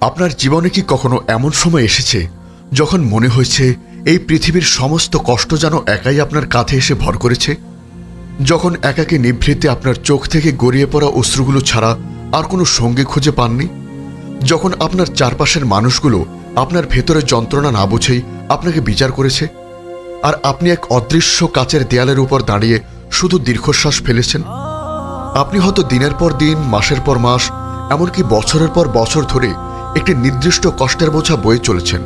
আপনার জীবনে কি কখনো এমন সময় এসেছে যখন মনে হয়েছে এই পৃথিবীর সমস্ত কষ্ট যেন একাই আপনার কাঁধে এসে ভর করেছে? যখন একাকে নিভৃতে আপনার চোখ থেকে গড়িয়ে পড়া অশ্রুগুলো ছাড়া আর কোনো সঙ্গী খুঁজে পাননি? যখন আপনার চারপাশের মানুষগুলো আপনার ভেতরে যন্ত্রণা না বুঝেই আপনাকে বিচার করেছে? আর আপনি এক অদৃশ্য কাচের দেয়ালের উপর দাঁড়িয়ে শুধু দীর্ঘশ্বাস ফেলেছেন? আপনি হয়তো দিনের পর দিন, মাসের পর মাস, এমনকি বছরের পর বছর ধরে একটি নির্দিষ্ট কষ্টের বোঝা বয়ে চলেছেন।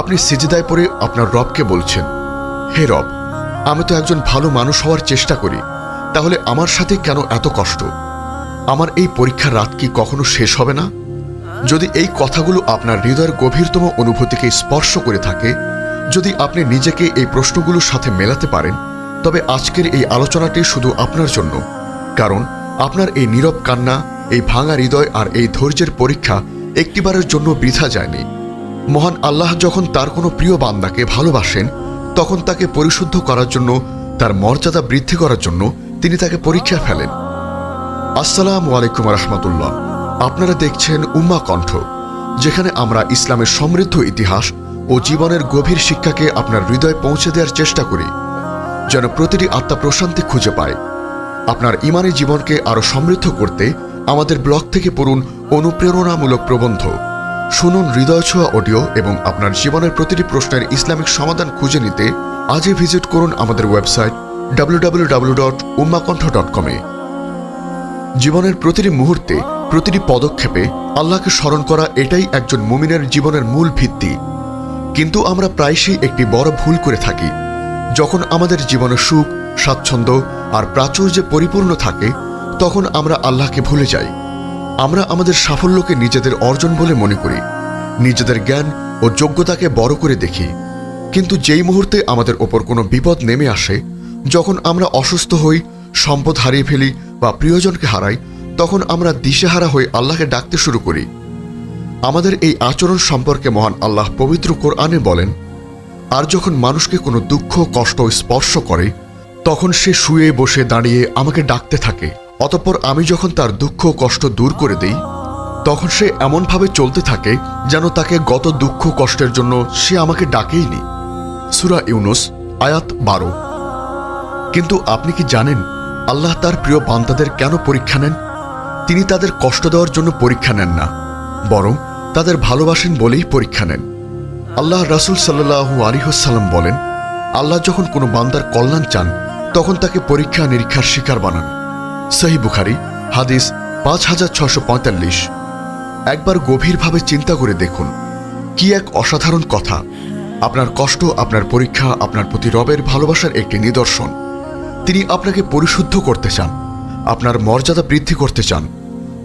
আপনি সিজিদায় পড়ে আপনার রবকে বলছেন, হে রব, আমি তো একজন ভালো মানুষ হওয়ার চেষ্টা করি, তাহলে আমার সাথে কেন এত কষ্ট? আমার এই পরীক্ষার রাত কি কখনো শেষ হবে না? যদি এই কথাগুলো আপনার হৃদয়ের গভীরতম অনুভূতিকে স্পর্শ করে থাকে, যদি আপনি নিজেকে এই প্রশ্নগুলোর সাথে মেলাতে পারেন, তবে আজকের এই আলোচনাটি শুধু আপনার জন্য। কারণ আপনার এই নীরব কান্না, এই ভাঙা হৃদয় আর এই ধৈর্যের পরীক্ষা একটিবারের জন্য বৃথা যায়নি। মহান আল্লাহ যখন তার কোনো প্রিয় বান্দাকে ভালোবাসেন, তখন তাকে পরিশুদ্ধ করার জন্য, তার মর্যাদা বৃদ্ধি করার জন্য তিনি তাকে পরীক্ষা ফেলেন। আসসালামু আলাইকুম রহমতুল্লাহ। আপনারা দেখছেন উম্মা কণ্ঠ, যেখানে আমরা ইসলামের সমৃদ্ধ ইতিহাস ও জীবনের গভীর শিক্ষাকে আপনার হৃদয়ে পৌঁছে দেওয়ার চেষ্টা করি, যেন প্রতিটি আত্মা প্রশান্তি খুঁজে পায়। আপনার ইমানি জীবনকে আরও সমৃদ্ধ করতে আমাদের ব্লগ থেকে পড়ুন অনুপ্রেরণামূলক প্রবন্ধ। শুনুন হৃদয় ছোঁয়া অডিও এবং আপনার জীবনের প্রতিটি প্রশ্নের ইসলামিক সমাধান খুঁজে নিতে আজই ভিজিট করুন আমাদের ওয়েবসাইট ডাব্লিউ ডট জীবনের প্রতিটি মুহূর্তে, প্রতিটি পদক্ষেপে আল্লাহকে স্মরণ করা এটাই একজন মুমিনের জীবনের মূল ভিত্তি। কিন্তু আমরা প্রায়শই একটি বড় ভুল করে থাকি। যখন আমাদের জীবনে সুখ, স্বাচ্ছন্দ্য আর প্রাচুর্যে পরিপূর্ণ থাকে তখন আমরা আল্লাহকে ভুলে যাই। আমরা আমাদের সাফল্যকে নিজেদের অর্জন বলে মনে করি। নিজেদের জ্ঞান ও যোগ্যতাকে বড় করে দেখি। কিন্তু যেই মুহূর্তে আমাদের ওপর কোনো বিপদ নেমে আসে, যখন আমরা অসুস্থ হই, সম্পদ হারিয়ে ফেলি বা প্রিয়জনকে হারাই, তখন আমরা দিশেহারা হয়ে আল্লাহকে ডাকতে শুরু করি। আমাদের এই আচরণ সম্পর্কে মহান আল্লাহ পবিত্র কোরআনে বলেন, আর যখন মানুষকে কোনো দুঃখ, কষ্ট, স্পর্শ করে, তখন সে শুয়ে বসে দাঁড়িয়ে আমাকে ডাকতে থাকে। অতঃপর আমি যখন তার দুঃখ কষ্ট দূর করে দেই, তখন সে এমনভাবে চলতে থাকে যেন তাকে গত দুঃখ কষ্টের জন্য সে আমাকে ডাকেইনি। সুরা ইউনুস, আয়াত বারো। কিন্তু আপনি কি জানেন আল্লাহ তার প্রিয় বান্দাদের কেন পরীক্ষা নেন? তিনি তাদের কষ্ট দেওয়ার জন্য পরীক্ষা নেন না, বরং তাদের ভালোবাসেন বলেই পরীক্ষা নেন। আল্লাহ রাসুল সাল্লাহু আলিহসাল্লাম বলেন, আল্লাহ যখন কোনো বান্দার কল্যাণ চান, তখন তাকে পরীক্ষা নিরীক্ষার শিকার বানান। সহি বুখারি, হাদিস পাঁচ হাজার ছশো পঁয়তাল্লিশ। একবার গভীরভাবে চিন্তা করে দেখুন, কি এক অসাধারণ কথা। আপনার কষ্ট, আপনার পরীক্ষা, আপনার প্রতি রবের ভালোবাসার একটি নিদর্শন। তিনি আপনাকে পরিশুদ্ধ করতে চান, আপনার মর্যাদা বৃদ্ধি করতে চান,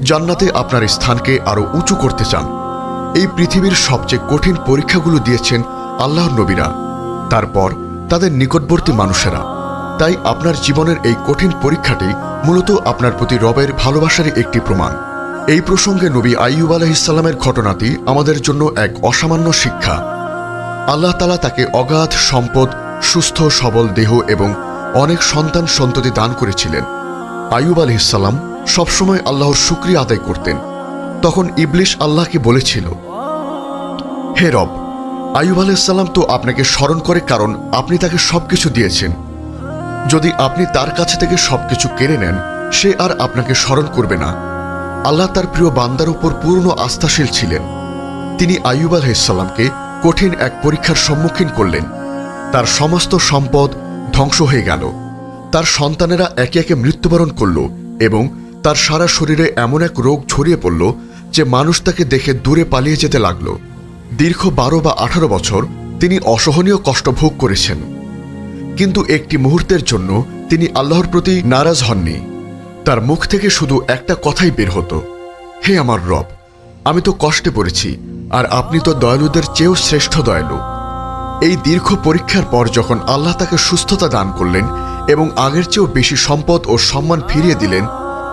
জান্নাতে আপনার স্থানকে আরও উঁচু করতে চান। এই পৃথিবীর সবচেয়ে কঠিন পরীক্ষাগুলো দিয়েছেন আল্লাহর নবীরা, তারপর তাদের নিকটবর্তী মানুষেরা। তাই আপনার জীবনের এই কঠিন পরীক্ষাটি মূলত আপনার প্রতি রবের ভালোবাসারই একটি প্রমাণ। এই প্রসঙ্গে নবী আইয়ুব আলহিসাল্লামের ঘটনাটি আমাদের জন্য এক অসামান্য শিক্ষা। আল্লাহ তালা তাকে অগাধ সম্পদ, সুস্থ, সবল দেহ এবং অনেক সন্তান সন্ততি দান করেছিলেন। আইয়ুব আলহিসাল্লাম সবসময় আল্লাহর শুক্রিয়া আদায় করতেন। তখন ইবলিশ আল্লাহকে বলেছিল, হে রব, আইয়ুব আলাইসাল্লাম তো আপনাকে স্মরণ করে কারণ আপনি তাকে সবকিছু দিয়েছেন। যদি আপনি তার কাছে থেকে সবকিছু কেড়ে নেন, সে আর আপনাকে স্মরণ করবে না। আল্লাহ তার প্রিয় বান্দার উপর পূর্ণ আস্থাশীল ছিলেন। তিনি আইয়ুব আলাইসাল্লামকে কঠিন এক পরীক্ষার সম্মুখীন করলেন। তার সমস্ত সম্পদ ধ্বংস হয়ে গেল। তার সন্তানেরা একে একে মৃত্যুবরণ করল এবং তার সারা শরীরে এমন এক রোগ ছড়িয়ে পড়ল যে মানুষ তাকে দেখে দূরে পালিয়ে যেতে লাগল। দীর্ঘ বারো বা আঠারো বছর তিনি অসহনীয় কষ্ট ভোগ করেছেন। কিন্তু একটি মুহূর্তের জন্য তিনি আল্লাহর প্রতি নারাজ হননি। তার মুখ থেকে শুধু একটা কথাই বের হতো, হে আমার রব, আমি তো কষ্টে পড়েছি, আর আপনি তো দয়ালুদের চেয়েও শ্রেষ্ঠ দয়ালু। এই দীর্ঘ পরীক্ষার পর যখন আল্লাহ তাকে সুস্থতা দান করলেন এবং আগের চেয়েও বেশি সম্পদ ও সম্মান ফিরিয়ে দিলেন,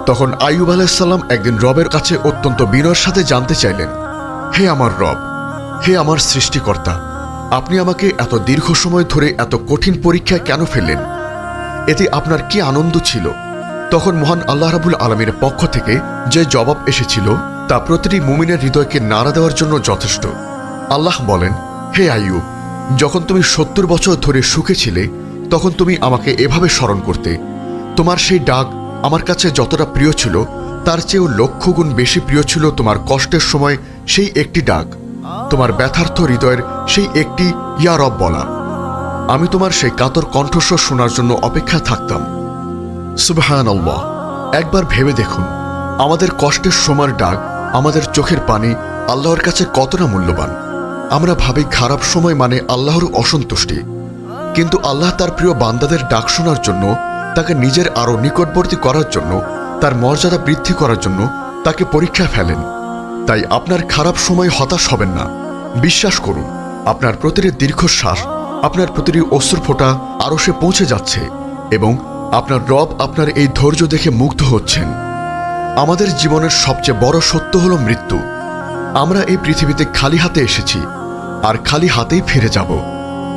তখন আইয়ুব আলাইসাল্লাম একদিন রবের কাছে অত্যন্ত বিনয়ের সাথে জানতে চাইলেন, হে আমার রব, হে আমার সৃষ্টিকর্তা আপনি আমাকে এত দীর্ঘ সময় ধরে এত কঠিন পরীক্ষায় কেন ফেললেন? এতে আপনার কি আনন্দ ছিল? তখন মহান আল্লাহ রাবুল আলমীর পক্ষ থেকে যে জবাব এসেছিল, তা প্রতিটি মুমিনের হৃদয়কে নাড়া দেওয়ার জন্য যথেষ্ট। আল্লাহ বলেন, হে আইয়ুব, যখন তুমি সত্তর বছর ধরে সুখে ছিলে, তখন তুমি আমাকে এভাবে স্মরণ করতে। তোমার সেই ডাক আমার কাছে যতটা প্রিয় ছিল, তার চেয়েও লক্ষ গুণ বেশি প্রিয় ছিল তোমার কষ্টের সময় সেই একটি ডাক। তোমার ব্যথার্থ হৃদয়ের সেই একটি ইয়া রব বলা। আমি তোমার সেই কাতর কণ্ঠস্বর শোনার জন্য অপেক্ষা থাকতাম। সুবহান একবার ভেবে দেখুন, আমাদের কষ্টের সময়ের ডাক, আমাদের চোখের পানি আল্লাহর কাছে কতটা মূল্যবান। আমরা ভাবি খারাপ সময় মানে আল্লাহর অসন্তুষ্টি। কিন্তু আল্লাহ তার প্রিয় বান্দাদের ডাক শোনার জন্য, তাকে নিজের আরও নিকটবর্তী করার জন্য, তার মর্যাদা বৃদ্ধি করার জন্য তাকে পরীক্ষা ফেলেন। তাই আপনার খারাপ সময় হতাশ হবেন না। বিশ্বাস করুন, আপনার প্রতিটি দীর্ঘশ্বাস, আপনার প্রতিটি অশ্রু ফোঁটা আরও সে পৌঁছে যাচ্ছে এবং আপনার রব আপনার এই ধৈর্য দেখে মুগ্ধ হচ্ছেন। আমাদের জীবনের সবচেয়ে বড় সত্য হলো মৃত্যু। আমরা এই পৃথিবীতে খালি হাতে এসেছি আর খালি হাতেই ফিরে যাব।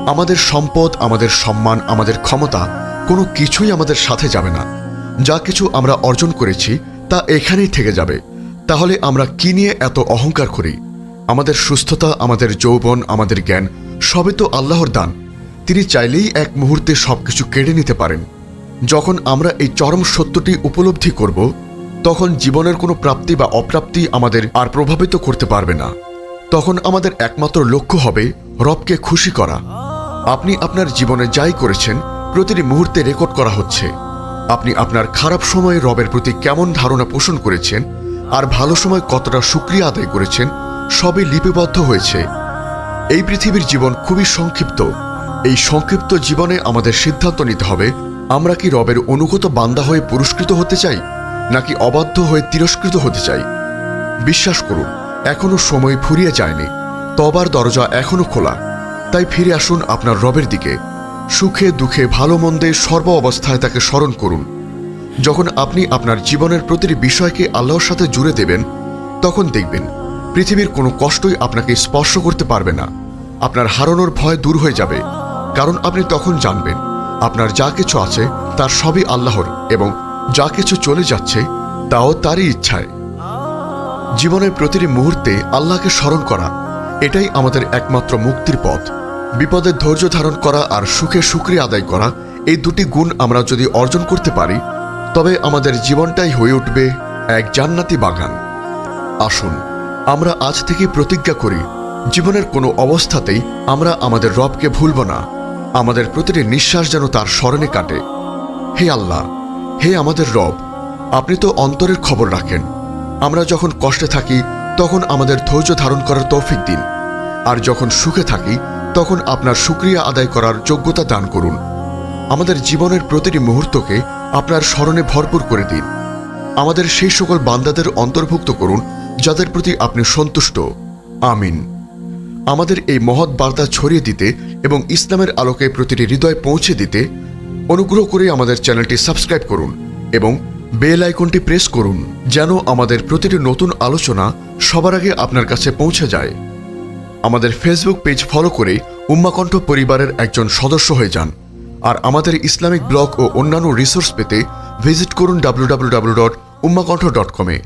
আমাদের সম্পদ, আমাদের সম্মান, আমাদের ক্ষমতা কোনো কিছুই আমাদের সাথে যাবে না। যা কিছু আমরা অর্জন করেছি তা এখানেই থেকে যাবে। তাহলে আমরা কি নিয়ে এত অহংকার করি? আমাদের সুস্থতা, আমাদের যৌবন, আমাদের জ্ঞান সবে তো আল্লাহর দান। তিনি চাইলেই এক মুহূর্তে সবকিছু কেড়ে নিতে পারেন। যখন আমরা এই চরম সত্যটি উপলব্ধি করব, তখন জীবনের কোনো প্রাপ্তি বা অপ্রাপ্তি আমাদের আর প্রভাবিত করতে পারবে না। তখন আমাদের একমাত্র লক্ষ্য হবে রবকে খুশি করা। আপনি আপনার জীবনে যাই করেছেন, প্রতিটি মুহূর্তে রেকর্ড করা হচ্ছে। আপনি আপনার খারাপ সময়ে রবের প্রতি কেমন ধারণা পোষণ করেছেন আর ভালো সময় কতটা সুক্রিয়া আদায় করেছেন, সবই লিপিবদ্ধ হয়েছে। এই পৃথিবীর জীবন খুবই সংক্ষিপ্ত। এই সংক্ষিপ্ত জীবনে আমাদের সিদ্ধান্ত নিতে হবে, আমরা কি রবের অনুগত বান্দা হয়ে পুরস্কৃত হতে চাই, নাকি অবাধ্য হয়ে তিরস্কৃত হতে চাই? বিশ্বাস করুন, এখনও সময় ফুরিয়ে যায়নি। তবার দরজা এখনও খোলা। তাই ফিরে আসুন আপনার রবের দিকে। সুখে, দুঃখে, ভালো মন্দে সর্ব অবস্থায় তাকে স্মরণ করুন। যখন আপনি আপনার জীবনের প্রতিটি বিষয়কে আল্লাহর সাথে জুড়ে দেবেন, তখন দেখবেন পৃথিবীর কোনো কষ্টই আপনাকে স্পর্শ করতে পারবে না। আপনার হারানোর ভয় দূর হয়ে যাবে, কারণ আপনি তখন জানবেন আপনার যা কিছু আছে তার সবই আল্লাহর এবং যা কিছু চলে যাচ্ছে তাও তারই ইচ্ছায়। জীবনের প্রতিটি মুহূর্তে আল্লাহকে স্মরণ করা, এটাই আমাদের একমাত্র মুক্তির পথ। বিপদের ধৈর্য ধারণ করা আর সুখে সুক্রিয়া আদায় করা, এই দুটি গুণ আমরা যদি অর্জন করতে পারি তবে আমাদের জীবনটাই হয়ে উঠবে এক জান্নাতি বাগান। আসুন, আমরা আজ থেকে প্রতিজ্ঞা করি, জীবনের কোনো অবস্থাতেই আমরা আমাদের রবকে ভুলব না। আমাদের প্রতিটি নিঃশ্বাস যেন তার স্মরণে কাটে। হে আল্লাহ, হে আমাদের রব, আপনি তো অন্তরের খবর রাখেন। আমরা যখন কষ্টে থাকি, তখন আমাদের ধৈর্য ধারণ করার তৌফিক দিন। আর যখন সুখে থাকি, তখন আপনার সুক্রিয়া আদায় করার যোগ্যতা দান করুন। আমাদের জীবনের প্রতিটি মুহূর্তকে আপনার স্মরণে ভরপুর করে দিন। আমাদের সেই সকল বান্দাদের অন্তর্ভুক্ত করুন, যাদের প্রতি আপনি সন্তুষ্ট। আমিন। আমাদের এই মহৎ বার্তা ছড়িয়ে দিতে এবং ইসলামের আলোকে প্রতিটি হৃদয় পৌঁছে দিতে অনুগ্রহ করে আমাদের চ্যানেলটি সাবস্ক্রাইব করুন এবং বেল আইকনটি প্রেস করুন, যেন আমাদের প্রতিটি নতুন আলোচনা সবার আগে আপনার কাছে পৌঁছে যায়। আমাদের ফেসবুক পেজ ফলো করে উম্মাকণ্ঠ পরিবারের একজন সদস্য হয়ে যান। আর আমাদের ইসলামিক ব্লগ ও অন্যান্য রিসোর্স পেতে ভিজিট করুন ডাব্লিউ ডাব্লিউ ডাব্লিউ ডট উম্মাকণ্ঠ ডট কমে